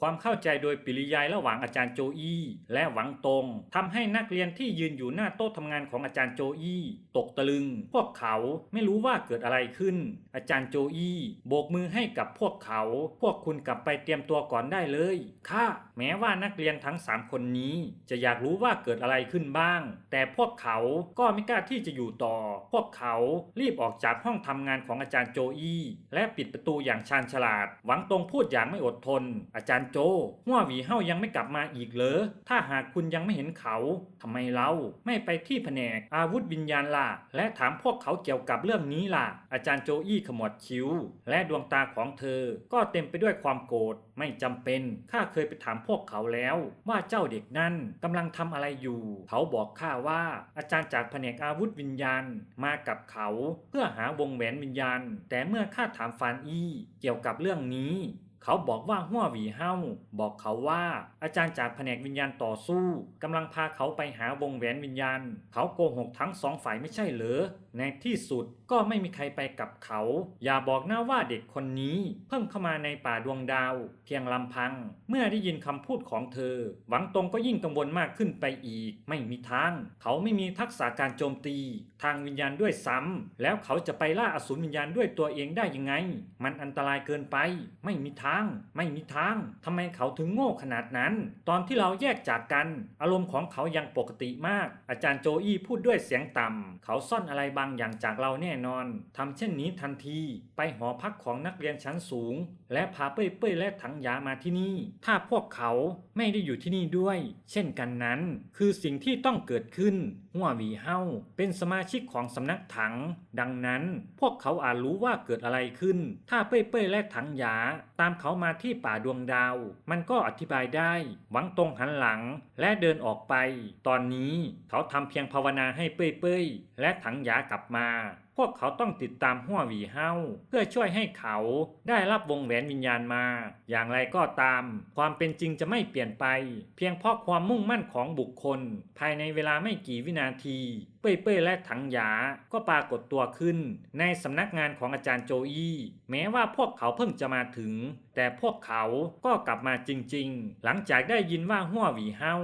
ความเข้าใจโดยปริยายระหว่างอาจารย์โจอี้และหวังตงทำให้นักเรียนที่ยืนอยู่หน้าโต๊ะทำงานของอาจารย์โจอี้ตกตะลึง พวกเขาไม่รู้ว่าเกิดอะไรขึ้น อาจารย์โจอี้โบกมือให้กับพวกเขา พวกคุณกลับไปเตรียมตัวก่อนได้เลยค่ะแม้ว่านักเรียนทั้งสามคนนี้ จะอยากรู้ว่าเกิดอะไรขึ้นบ้าง แต่พวกเขาก็ไม่กล้าที่จะอยู่ต่อ พวกเขารีบออกจากห้องทำงานของอาจารย์โจอี้และปิดประตูอย่างชาญฉลาด หวังตรงพูดอย่างไม่อดทน อาจารย์โจหัวหวีเฮายังไม่กลับมาอีกเหรอ ถ้าหากคุณยังไม่เห็นเขาทำไมเราไม่ไปที่แผนกอาวุธวิญญาณล่ะ และถามพวกเขาเกี่ยวกับเรื่องนี้ล่ะ อาจารย์โจอี้ขมวดคิ้ว และดวงตาของเธอ ก็เต็มไปด้วยความโกรธ ไม่จำเป็น ข้าเคยไปถามพวกเขาแล้ว ว่าเจ้าเด็กนั่นกำลังทำอะไรอยู่ เขาบอกข้าว่า อาจารย์จากแผนกอาวุธวิญญาณมากับเขา เพื่อหาวงแหวนวิญญาณ แต่เมื่อข้าถามฟานอี้เกี่ยวกับเรื่องนี้ เขาบอกว่าหัวหวีเฮาบอกเขาว่าอาจารย์จากแผนกวิญญาณต่อสู้กำลังพาเขาไปหาวงแหวนวิญญาณ เขาโกหกทั้งสองฝ่ายไม่ใช่เหรอ ในที่สุดก็ไม่มีใครไปกับเขา อย่าบอกนะว่าเด็กคนนี้ เพิ่งเข้ามาในป่าดวงดาว เพียงลำพัง เมื่อได้ยินคำพูดของเธอ หวังตรงก็ยิ่งกังวลมากขึ้นไปอีก ไม่มีทาง เขาไม่มีทักษะการโจมตี ทางวิญญาณด้วยซ้ำแล้วเขาจะไปล่าอสูรวิญญาณด้วยตัวเองได้ยังไง มันอันตรายเกินไป ไม่มีทาง ไม่มีทางทำไมเขาถึงโง่ขนาดนั้นตอนที่เราแยกจากกัน อารมณ์ของเขายังปกติมาก อาจารย์โจอี้พูดด้วยเสียงต่ำ เขาซ่อนอะไรบางอย่างจากเราแน่นอนทำเช่นนี้ทันที ไปหอพักของนักเรียนชั้นสูง และพาเป้ยเป้ยและถังยามาที่นี่ ถ้าพวกเขาไม่ได้อยู่ที่นี่ด้วย เช่นกันนั้น คือสิ่งที่ต้องเกิดขึ้นหัววีเฮาเป็นสมาชิกของสำนักถัง ดังนั้นพวกเขาอาจรู้ว่าเกิดอะไรขึ้น ถ้าเป้ยเป้ยและถังยา ตามเขามาที่ป่าดวงดาว มันก็อธิบายได้ หวังตรงหันหลังและเดินออกไป ตอนนี้เขาทำเพียงภาวนาให้เป้ยเป้ยและถังยากลับมา พวกเขาต้องติดตามหัวหวีเฮาเพื่อช่วยให้เขาได้รับวงแหวนวิญญาณมา อย่างไรก็ตาม ความเป็นจริงจะไม่เปลี่ยนไป เพียงเพราะความมุ่งมั่นของบุคคล ภายในเวลาไม่กี่วินาทีเป้ยเป้ยและถังหยา ก็ปรากฏตัวขึ้น ในสำนักงานของอาจารย์โจอี้แม้ว่าพวกเขาเพิ่งจะมาถึง แต่พวกเขาก็กลับมาจริง ๆ หลังจากได้ยินว่าหัวหวีเฮา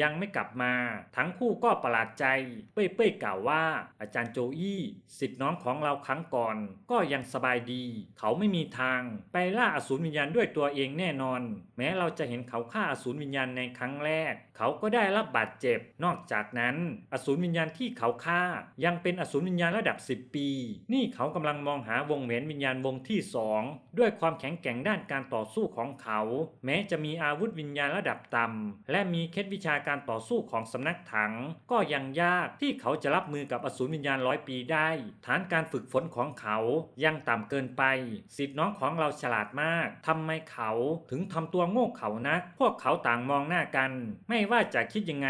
ยังไม่กลับมา ทั้งคู่ก็ประหลาดใจ เป้ยเป้ยกล่าวว่า อาจารย์โจอี้สิทธิ์น้องของเราครั้งก่อน ก็ยังสบายดี เขาไม่มีทาง ไปล่าอสูรวิญญาณด้วยตัวเองแน่นอน แม้เราจะเห็นเขาฆ่าอสูรวิญญาณในครั้งแรก เขาก็ได้รับบาดเจ็บ นอกจากนั้น อสูรวิญญาณที่เขาาฆ่า ยังเป็นอสูรวิญญาณระดับ 10 ปี นี่เขากำลังมองหาวงแหวนวิญญาณวงที่สองด้วยความแข็งแกร่งด้านการต่อสู้ของเขา แม้จะมีอาวุธวิญญาณระดับต่ำและมีเคล็ดวิชาการต่อสู้ของสำนักถัง ก็ยังยากที่เขาจะรับมือกับอสูรวิญญาณร้อยปีได้ ฐานการฝึกฝนของเขายังต่ำเกินไป สิทธิ์น้องของเราฉลาดมากทำไมเขาถึงทำตัวโง่เขานักพวกเขาต่างมองหน้ากัน ไม่ว่าจะคิดยังไง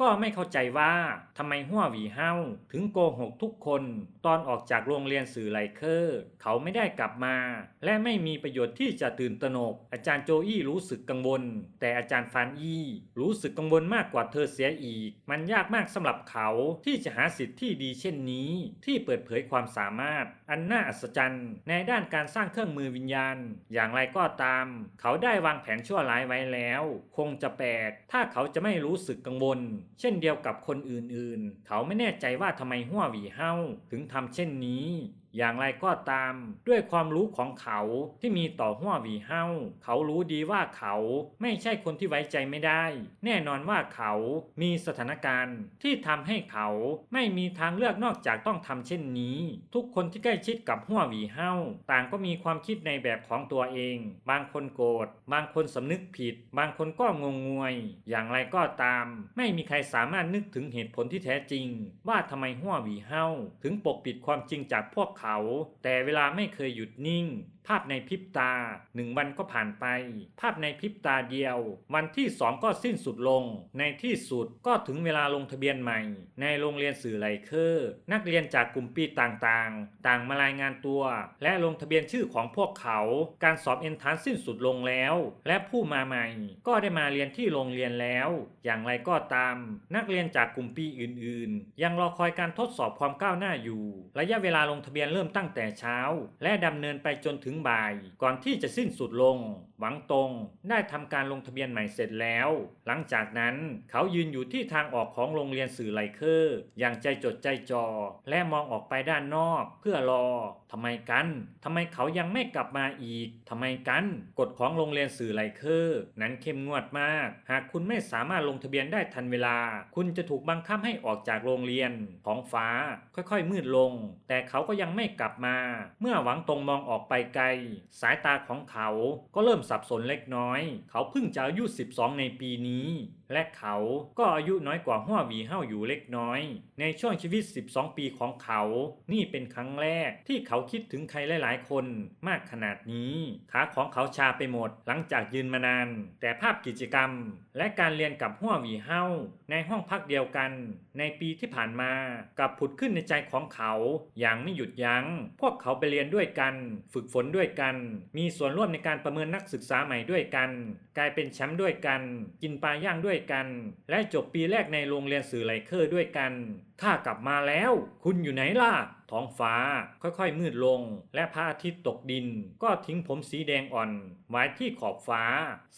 ก็ไม่เข้าใจว่าทำไมหัวหวีเฮาถึงโกหกทุกคน ตอนออกจากโรงเรียนสื่อไลเคอร์ เขาไม่ได้กลับมา และไม่มีประโยชน์ที่จะตื่นตระหนก อาจารย์โจอี้รู้สึกกังวล แต่อาจารย์ฟานอี้รู้สึกกังวลมากกว่าเธอเสียอีก มันยากมากสำหรับเขาที่จะหาสิทธิ์ที่ดีเช่นนี้ ที่เปิดเผยความสามารถ อันน่าอัศจรรย์ในด้านการสร้างเครื่องมือวิญญาณ อย่างไรก็ตาม เขาได้วางแผนชั่วร้ายไว้แล้ว คงจะแปลกถ้าเขาจะไม่รู้สึกกังวล เช่นเดียวกับคนอื่นๆ เขาไม่แน่่ใจว่าทำไมหัวหวีเฮาถึงทำเช่นนี้ อย่างไรก็ตาม ด้วยความรู้ของเขาที่มีต่อหัววีเฮาเขารู้ดีว่าเขาไม่ใช่คนที่ไว้ใจไม่ได้ แน่นอนว่าเขามีสถานการณ์ที่ทำให้เขาไม่มีทางเลือกนอกจากต้องทำเช่นนี้ ทุกคนที่ใกล้ชิดกับหัววีเฮาต่างก็มีความคิดในแบบของตัวเอง บางคนโกรธบางคนสำนึกผิด บางคนก็งงงวย อย่างไรก็ตาม ไม่มีใครสามารถนึกถึงเหตุผลที่แท้จริง ว่าทำไมหัววีเฮาถึงปกปิดความจริงจากพวกเขาแต่เวลาไม่เคยหยุดนิ่ง ภาพในพริบตาหนึ่งวันก็ผ่านไป ภาพในพริบตาเดียว วันที่สองก็สิ้นสุดลง ในที่สุดก็ถึงเวลาลงทะเบียนใหม่ ในโรงเรียนสื่อไลเคอร์ นักเรียนจากกลุ่มปีต่างๆ ต่างมารายงานตัว และลงทะเบียนชื่อของพวกเขา การสอบเอนทานสิ้นสุดลงแล้ว และผู้มาใหม่ ก็ได้มาเรียนที่โรงเรียนแล้ว อย่างไรก็ตาม นักเรียนจากกลุ่มปีอื่น ๆ ยังรอคอยการทดสอบความก้าวหน้าอยู่ ระยะเวลาลงทะเบียนเริ่มตั้งแต่เช้า และดำเนินไปจนถึงบ่าย ก่อนที่จะสิ้นสุดลง หวังตงได้ทำการลงทะเบียนใหม่เสร็จแล้ว หลังจากนั้นเขายืนอยู่ที่ทางออกของโรงเรียนสื่อไลเคอร์ อย่างใจจดใจจ่อและมองออกไปด้านนอก เพื่อรอทำไมกันทำไมเขายังไม่กลับมาอีกทำไมกัน กฎของโรงเรียนสื่อไลเคอร์ นั้นเข้มงวดมาก หากคุณไม่สามารถลงทะเบียนได้ทันเวลา คุณจะถูกบังคับให้ออกจากโรงเรียนท้องฟ้า ค่อยๆ มืดลง แต่เขาก็ยังไม่กลับมา เมื่อหวังตรงมองออกไปไกลสายตาของเขาก็เริ่มสับสนเล็กน้อย เขาเพิ่งจะอายุ 12 ในปีนี้และเขาก็อายุน้อยกว่าหัวหวีเฮาอยู่เล็กน้อย ในช่วงชีวิต 12 ปีของเขา นี่เป็นครั้งแรกที่เขาคิดถึงใครหลายๆ คนมากขนาดนี้ ขาของเขาชาไปหมดหลังจากยืนมานาน แต่ภาพกิจกรรม และการเรียนกับหัวหวีเฮาในห้องพักเดียวกัน ในปีที่ผ่านมากับผุดขึ้นในใจของเขาอย่างไม่หยุดยัง้ง พวกเขาไปเรียนด้วยกัน ฝึกฝนด้วยกัน มีส่วนร่วมในการประเมินนักศึกษาใหม่ด้วยกัน กลายเป็นแชมป์ด้วยกัน กินปลาย่างด้วยกัน และจบปีแรกในโรงเรียนสื่อไลเคอร์ด้วยกันข้ากลับมาแล้ว คุณอยู่ไหนล่ะ ท้องฟ้า ค่อยๆ มืดลง และพระอาทิตย์ตกดิน ก็ทิ้งผมสีแดงอ่อน ไว้ที่ขอบฟ้า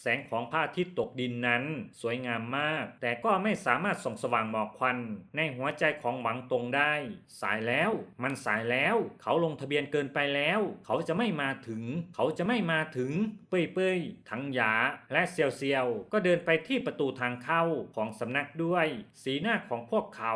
แสงของพระอาทิตย์ตกดินนั้น สวยงามมาก แต่ก็ไม่สามารถส่องสว่างหมอกควัน ในหัวใจของหวังตรงได้ สายแล้ว มันสายแล้ว เขาลงทะเบียนเกินไปแล้ว เขาจะไม่มาถึง เขาจะไม่มาถึง เป้ยเป้ยๆทั้งหยาและเซียวเซียวก็เดินไปที่ประตูทางเข้าของสำนักด้วย สีหน้าของพวกเขา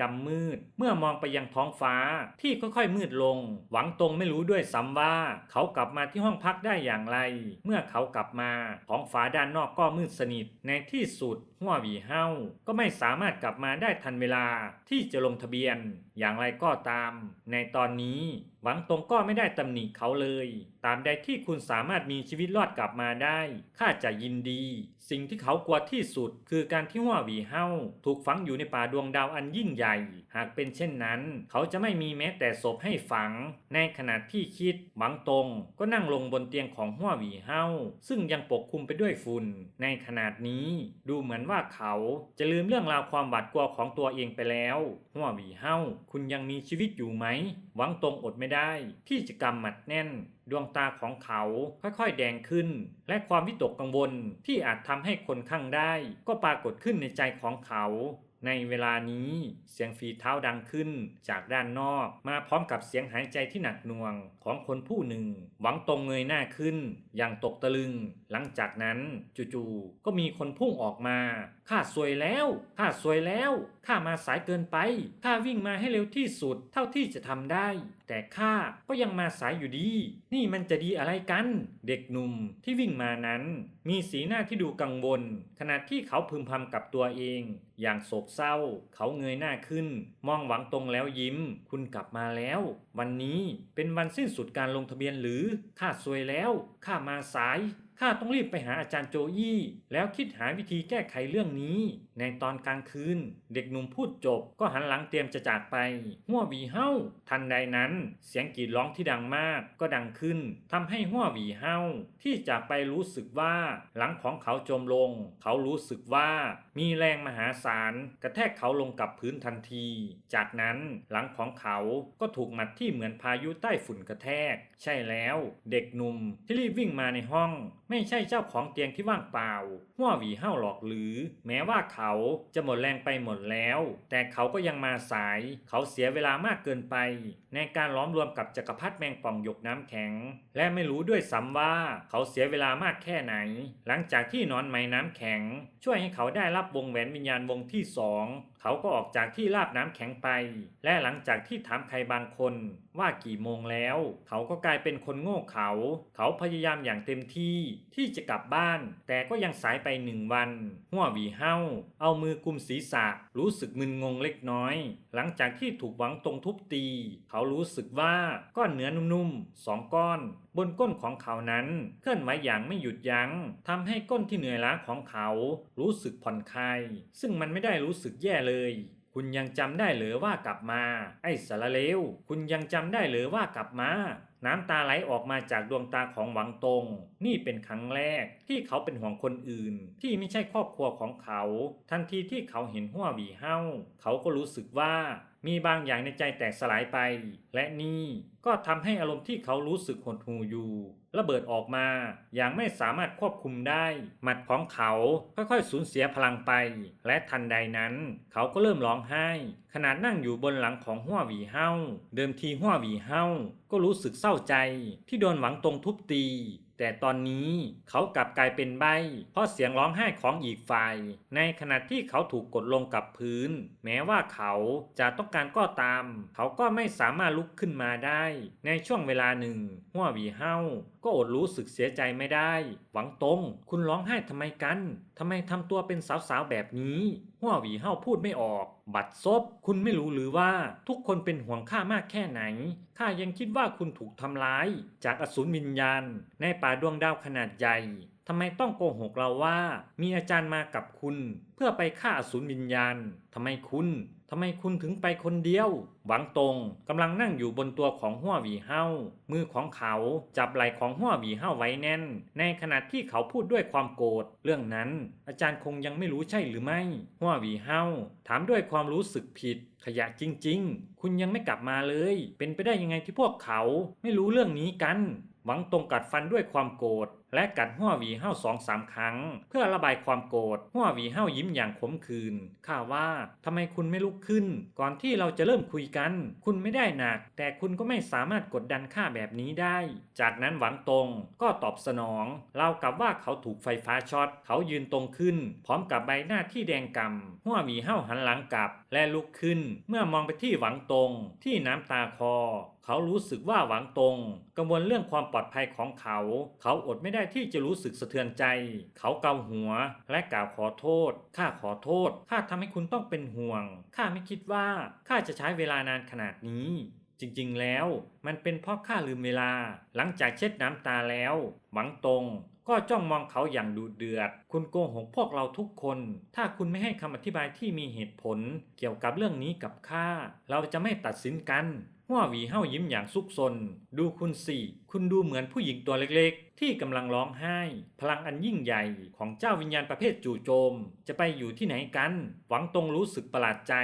ดำมืด เมื่อมองไปยังท้องฟ้าที่ค่อยๆมืดลง หวังตรงไม่รู้ด้วยซ้ำว่า เขากลับมาที่ห้องพักได้อย่างไร เมื่อเขากลับมาท้องฟ้าด้านนอกก็มืดสนิท ในที่สุดหัวหวีเฮาก็ไม่สามารถกลับมาได้ทันเวลาที่จะลงทะเบียน อย่างไรก็ตาม ในตอนนี้หวังตรงก็ไม่ได้ตำหนิเขาเลย ตามใดที่คุณสามารถมีชีวิตรอดกลับมาได้ ข้าจะยินดี สิ่งที่เขากลัวที่สุด คือการที่หัวหวีเฮาถูกฝังอยู่ในป่าดวงดาวอันยิ่งใหญ่ หากเป็นเช่นนั้น เขาจะไม่มีแม้แต่ศพให้ฝัง ในขณะที่คิด หวังตรงก็นั่งลงบนเตียงของหัวหวีเฮาซึ่งยังปกคลุมไปด้วยฝุ่น ในขณะนี้ ดูเหมือนว่าเขาจะลืมเรื่องราวความหวาดกลัวของตัวเองไปแล้วหัวหวีเฮาคุณยังมีชีวิตอยู่ไหม หวังตรงอดไม่ได้ ที่จะกำหมัดแน่น ดวงตาของเขาค่อยๆแดงขึ้น และความวิตกกังวลที่อาจทำให้คนข้างได้ ก็ปรากฏขึ้นในใจของเขาในเวลานี้เสียงฝีเท้าดังขึ้นจากด้านนอกมาพร้อมกับเสียงหายใจที่หนักหน่วงของคนผู้หนึ่ง หวังตรงเงยหน้าขึ้น อย่างตกตะลึง หลังจากนั้นจู่ๆก็มีคนพุ่งออกมา ข้าสวยแล้วข้าสวยแล้วข้ามาสายเกินไปข้าวิ่งมาให้เร็วที่สุดเท่าที่จะทำได้ แต่ข้าก็ยังมาสายอยู่ดี นี่มันจะดีอะไรกัน เด็กหนุ่มที่วิ่งมานั้น มีสีหน้าที่ดูกังวล ขณะที่เขาพึมพำกับตัวเอง อย่างโศกเศร้า เขาเงยหน้าขึ้น มองหวังตรงแล้วยิ้ม คุณกลับมาแล้ว วันนี้เป็นวันสิ้นสุดการลงทะเบียนหรือข้าสวยแล้วข้ามาสาย ข้าต้องรีบไปหาอาจารย์โจยี่แล้วคิดหาวิธีแก้ไขเรื่องนี้ ในตอนกลางคืน เด็กหนุ่มพูดจบก็หันหลังเตรียมจะจากไป หัวหวีเฮ้า ทันใดนั้น เสียงกรีดร้องที่ดังมากก็ดังขึ้นทำให้หัวหวีเฮ้าที่จากไปรู้สึกว่า หลังของเขาจมลง เขารู้สึกว่ามีแรงมหาศาลกระแทกเขาลงกับพื้นทันที จากนั้นหลังของเขาก็ถูกหมัดที่เหมือนพายุใต้ฝุ่นกระแทก ใช่แล้ว เด็กหนุ่มที่รีบวิ่งมาในห้อง ไม่ใช่เจ้าของเตียงที่ว่างเปล่าหัวหวีเห้าหรอกหรือ แม้ว่าเขาาจะหมดแรงไปหมดแล้ว แต่เขาก็ยังมาสาย เขาเสียเวลามากเกินไป ในการล้อมรวมกับจักรพรรดิแมงป่องหยกน้ำแข็ง และไม่รู้ด้วยซ้ำว่าเขาเสียเวลามากแค่ไหน หลังจากที่นอนไม้น้ำแข็ง ช่วยให้เขาได้รับวงแหวนวิญญาณวงที่สอง เขาก็ออกจากที่ราบน้ำแข็งไป และหลังจากที่ถามใครบางคนว่ากี่โมงแล้ว เขาก็กลายเป็นคนโง่เขา เขาพยายามอย่างเต็มที่ที่จะกลับบ้าน แต่ก็ยังสายไปหนึ่งวัน หัววีเห้า เอามือกุมศีรษะ รู้สึกมึนงงเล็กน้อย หลังจากที่ถูกหวังตรงทุบตี เขารู้สึกว่าก้อนเนื้อนุ่มๆสองก้อน บนก้นของเขานั้น เคลื่อนไหวอย่างไม่หยุดยัง้งทำให้ก้นที่เหนื่อยล้าของเขา รู้สึกผ่อนคลายซึ่งมันไม่ได้รู้สึกแย่เลยคุณยังจำได้หรือว่ากลับมา ไอ้สารเลวคุณยังจำได้หรือว่ากลับมา น้ำตาไหลออกมาจากดวงตาของหวังตง นี่เป็นครั้งแรกที่เขาเป็นห่วงคนอื่น ที่ไม่ใช่ครอบครัวของเขา ทันทีที่เขาเห็นหัวหวีเฮ้าเขาก็รู้สึกว่า มีบางอย่างในใจแตกสลายไป และนี่ก็ทำให้อารมณ์ที่เขารู้สึกหดหู่อยู่ ระเบิดออกมา อย่างไม่สามารถควบคุมได้ หมัดของเขาค่อยๆสูญเสียพลังไป และทันใดนั้น เขาก็เริ่มร้องไห้ ขนาดนั่งอยู่บนหลังของหัวหวีเฮาเดิมทีหัวหวีเฮาก็รู้สึกเศร้าใจที่โดนหวังตรงทุบตี แต่ตอนนี้เขากลับกลายเป็นใบเพราะเสียงร้องไห้ของอีกฝ่าย ในขณะที่เขาถูกกดลงกับพื้น แม้ว่าเขาจะต้องการก็ตาม เขาก็ไม่สามารถลุกขึ้นมาได้ ในช่วงเวลาหนึ่งหัววีเฮา ก็อดรู้สึกเสียใจไม่ได้ หวังตรง คุณร้องไห้ทำไมกัน ทำไมทำตัวเป็นสาวๆแบบนี้หัวหวีเฮาพูดไม่ออก บัดซบ คุณไม่รู้หรือว่าทุกคนเป็นห่วงข้ามากแค่ไหน ข้ายังคิดว่าคุณถูกทำร้าย จากอสูรวิญญาณ ในป่าดวงดาวขนาดใหญ่ ทำไมต้องโกหกเราว่า มีอาจารย์มากับคุณ เพื่อไปฆ่าอสูรวิญญาณทำไมคุณทำไมคุณถึงไปคนเดียว หวังตรงกำลังนั่งอยู่บนตัวของหัววีเฮามือของเขาจับไหล่ของหัววีเฮาไว้แน่น ในขณะที่เขาพูดด้วยความโกรธ เรื่องนั้น อาจารย์คงยังไม่รู้ใช่หรือไม่หัววีเฮาถามด้วยความรู้สึกผิด ขยะจริง ๆ คุณยังไม่กลับมาเลย เป็นไปได้ยังไงที่พวกเขา ไม่รู้เรื่องนี้กัน หวังตรงกัดฟันด้วยความโกรธและกัดหัวหวีเห้าสองสามครั้ง เพื่อระบายความโกรธหัวหวีเห้ายิ้มอย่างขมขื่นข้าว่าทำไมคุณไม่ลุกขึ้น ก่อนที่เราจะเริ่มคุยกัน คุณไม่ได้หนัก แต่คุณก็ไม่สามารถกดดันข้าแบบนี้ได้ จากนั้นหวังตรงก็ตอบสนองเรากับว่าเขาถูกไฟฟ้าช็อต เขายืนตรงขึ้น พร้อมกับใบหน้าที่แดงกำหัวหวีเห้าหันหลังกลับ และลุกขึ้น เมื่อมองไปที่หวังตรงที่น้ำตาคอ เขารู้สึกว่าหวังตรง กังวลเรื่องความปลอดภัยของเขา เขาอดไม่ได้ได้ที่จะรู้สึกสะเทือนใจ เขาเกาหัวและกล่าวขอโทษ ข้าขอโทษ ข้าทำให้คุณต้องเป็นห่วง ข้าไม่คิดว่า ข้าจะใช้เวลานานขนาดนี้ จริงๆแล้วมันเป็นเพราะข้าลืมเวลา หลังจากเช็ดน้ำตาแล้ว หวังตรงก็จ้องมองเขาอย่างดูเดือด คุณโกหกพวกเราทุกคน ถ้าคุณไม่ให้คำอธิบายที่มีเหตุผล เกี่ยวกับเรื่องนี้กับข้า เราจะไม่ตัดสินกัน หัวหวีเห้ายิ้มอย่างซุกซน ดูคุณสิคุณดูเหมือนผู้หญิงตัวเล็กๆ ที่กำลังร้องไห้ พลังอันยิ่งใหญ่ของเจ้าวิญญาณประเภทจู่โจม จะไปอยู่ที่ไหนกัน หวังตรงรู้สึกประหลาดใจ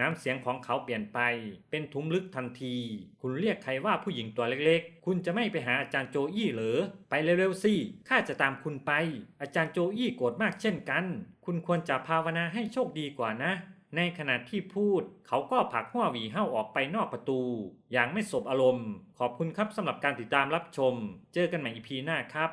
น้ำเสียงของเขาเปลี่ยนไป เป็นทุ้มลึกทันที คุณเรียกใครว่าผู้หญิงตัวเล็กๆ คุณจะไม่ไปหาอาจารย์โจอี้เหรอ ไปเร็วๆสิข้าจะตามคุณไป อาจารย์โจอี้โกรธมากเช่นกัน คุณควรจะภาวนาให้โชคดีกว่านะ ในขณะที่พูด เขาก็ผลักหัวหวีเห้าออกไปนอกประตู อย่างไม่สบอารมณ์ ขอบคุณครับสำหรับการติดตามรับชม เจอกันใหม่อีพีหน้าครับ